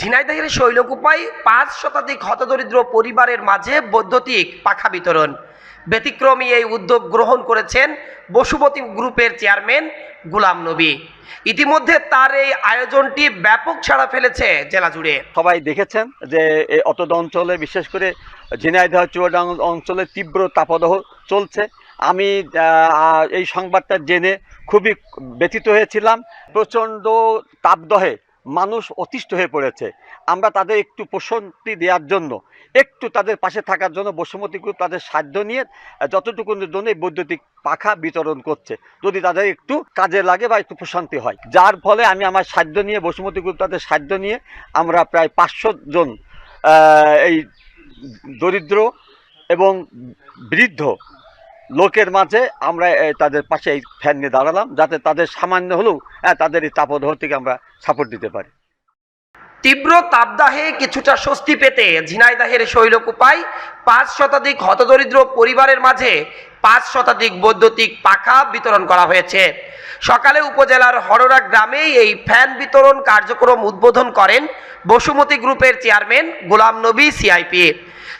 ঝিনাইদহের শৈলকুপায় পাঁচ শতাধিক হতদরিদ্র পরিবারের মাঝে বৈদ্যুতিক পাখা বিতরণ। ব্যতিক্রমী এই উদ্যোগ গ্রহণ করেছেন বসুমতী গ্রুপের চেয়ারম্যান গুলাম নবী। ইতিমধ্যে তার এই আয়োজনটি ব্যাপক ছাড়া ফেলেছে জেলা জুড়ে। সবাই দেখেছেন যে অতদ অঞ্চলে, বিশেষ করে ঝিনাইদহ চুয়াডাং অঞ্চলে তীব্র তাপদাহ চলছে। আমি এই সংবাদটা জেনে খুবই ব্যথিত হয়েছিলাম। প্রচণ্ড তাপদহে মানুষ অতিষ্ঠ হয়ে পড়েছে। আমরা তাদের একটু প্রশান্তি দেওয়ার জন্য একটু তাদের পাশে থাকার জন্য বসুমতী গ্রুপ তাদের সাধ্য নিয়ে আহ, যতটুকুর জন্য এই বৈদ্যুতিক পাখা বিতরণ করছে। যদি তাদের একটু কাজে লাগে বা একটু প্রশান্তি হয়। যার ফলে আমি আমার সাধ্য নিয়ে বসুমতী গ্রুপ তাদের সাধ্য নিয়ে আমরা প্রায় পাঁচশো জন এই দরিদ্র এবং বৃদ্ধ লোকের মাঝে আমরা তাদের পাশে এই ফ্যান নিয়ে দাঁড়ালাম, যাতে তাদের সামান্য হলেও তাদের এই তাপদহ থেকে আমরা সাপোর্ট দিতে পারি। তীব্র তাপদাহে কিছুটা স্বস্তি পেতে ঝিনাইদাহের শৈলকুপায় পাঁচ শতাধিক হতদরিদ্র পরিবারের মাঝে পাঁচ শতাধিক বৈদ্যুতিক পাখা বিতরণ করা হয়েছে। সকালে উপজেলার হররা গ্রামে এই ফ্যান বিতরণ কার্যক্রম উদ্বোধন করেন বসুমতী গ্রুপের চেয়ারম্যান গোলাম নবী সিআইপি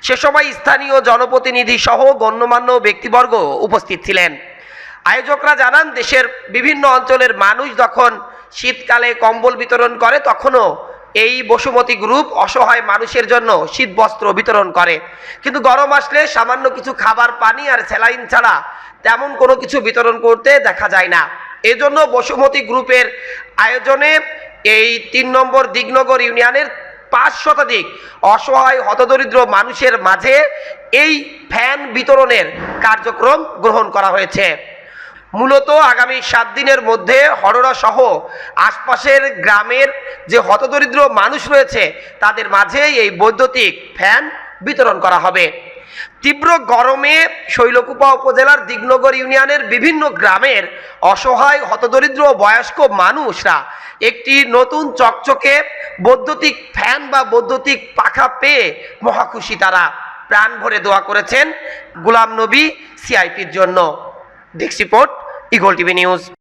সে সময় স্থানীয় জনপ্রতিনিধি সহ গণ্যমান্য ব্যক্তিবর্গ উপস্থিত ছিলেন। আয়োজকরা জানান, দেশের বিভিন্ন অঞ্চলের মানুষ যখন শীতকালে কম্বল বিতরণ করে, তখনও এই বসুমতী গ্রুপ অসহায় মানুষের জন্য শীত বস্ত্র বিতরণ করে। কিন্তু গরম আসলে সামান্য কিছু খাবার, পানি আর স্যালাইন ছাড়া তেমন কোনো কিছু বিতরণ করতে দেখা যায় না। এজন্য বসুমতী গ্রুপের আয়োজনে এই তিন নম্বর দিগনগর ইউনিয়নের পাঁচ শতাধিক অসহায়, হতদরিদ্র মানুষের মাঝে এই ফ্যান বিতরণের কার্যক্রম গ্রহণ করা হয়েছে। মূলত আগামী সাত দিনের মধ্যে হরড়া সহ আশপাশের গ্রামের যে হতদরিদ্র মানুষ রয়েছে, তাদের মাঝে এই বৈদ্যুতিক ফ্যান বিতরণ করা হবে। তীব্র গরমে শৈলকুপা উপজেলার দিগনগর ইউনিয়নের বিভিন্ন গ্রামের অসহায়, হতদরিদ্র বয়স্ক মানুষরা একটি নতুন চকচকে বৈদ্যুতিক ফ্যান বা বৈদ্যুতিক পাখা পেয়ে মহাখুশি তারা। প্রাণ ভরে দোয়া করেছেন গুলাম নবী সিআইপির জন্য। Desk report, eagle TV news.